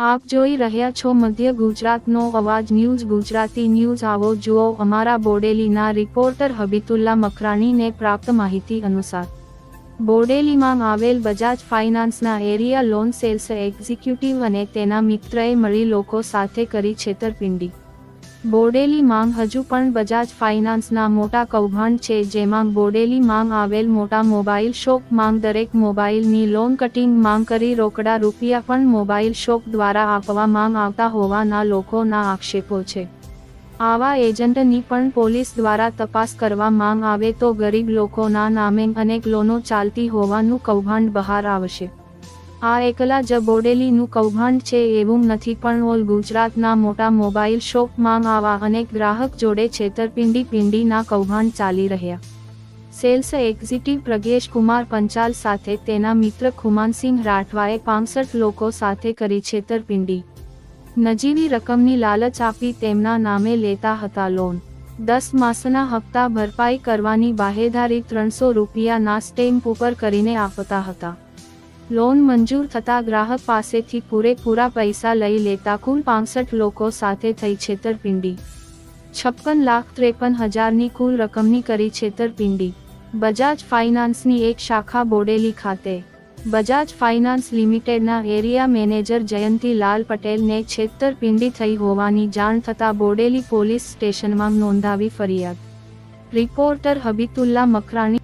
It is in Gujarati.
આપ જોઈ રહ્યા છો મધ્ય ગુજરાતનો અવાજ ન્યૂઝ ગુજરાતી ન્યૂઝ. આવો જુઓ અમારા બોડેલીના રિપોર્ટર હબીતુલ્લા મકરાણીને પ્રાપ્ત માહિતી અનુસાર, બોડેલીમાં આવેલ બજાજ ફાઇનાન્સના એરિયા લોન સેલ્સ એક્ઝિક્યુટિવ અને તેના મિત્રએ મળી લોકો સાથે કરી છેતરપિંડી. બોડેલી માંગ હજુ પણ બજાજ ફાઇનાન્સના મોટા કૌભાંડ છે, જેમાં બોડેલી માંગ આવેલ મોટા મોબાઈલ શોપ માંગ દરેક મોબાઈલની લોન કટિંગ માંગ કરી રોકડા રૂપિયા પણ મોબાઈલ શોપ દ્વારા આપવા માંગ આવતા હોવાના લોકોના આક્ષેપો છે. આવા એજન્ટની પણ પોલીસ દ્વારા તપાસ કરવા માંગ આવે તો ગરીબ લોકોના નામે અનેક લોનો ચાલતી હોવાનું કૌભાંડ બહાર આવશે. આ એકલા જ બોડેલીનું કૌભાંડ છે એવું નથી પણ ઓલ ગુજરાતના મોટા મોબાઈલ શોપમાં આવા અનેક ગ્રાહક જોડે છેતરપિંડી પિંડીના કૌભાંડ ચાલી રહ્યા. સેલ્સ એક્ઝિક્યુટિવ પ્રજ્ઞેશ કુમાર પંચાલ સાથે તેના મિત્ર ખુમાનસિંહ રાઠવાએ પાંસઠ લોકો સાથે કરી છેતરપિંડી. નજીવી રકમની લાલચ આપી તેમના નામે લેતા હતા લોન. દસ માસના હપ્તા ભરપાઈ કરવાની બાહેધારી ત્રણસો રૂપિયાના સ્ટેમ્પ ઉપર કરીને આપતા હતા. લોન મંજૂર થતા ગ્રાહક પાસેથી પૂરેપૂરા પૈસા લઈ લેતા કુલ પાંસઠ લોકો સાથે થઈ છેતરપિંડી. છપ્પન લાખ ત્રેપન હજારની કુલ રકમની કરી છેતરપિંડી. બજાજ ફાઇનાન્સની એક શાખા બોડેલી ખાતે. બજાજ ફાઇનાન્સ લિમિટેડના એરિયા મેનેજર જયંતીલાલ પટેલને છેતરપિંડી થઈ હોવાની જાણ થતાં બોડેલી પોલીસ સ્ટેશનમાં નોંધાવી ફરિયાદ. રિપોર્ટર હબીતુલ્લા મકરાણી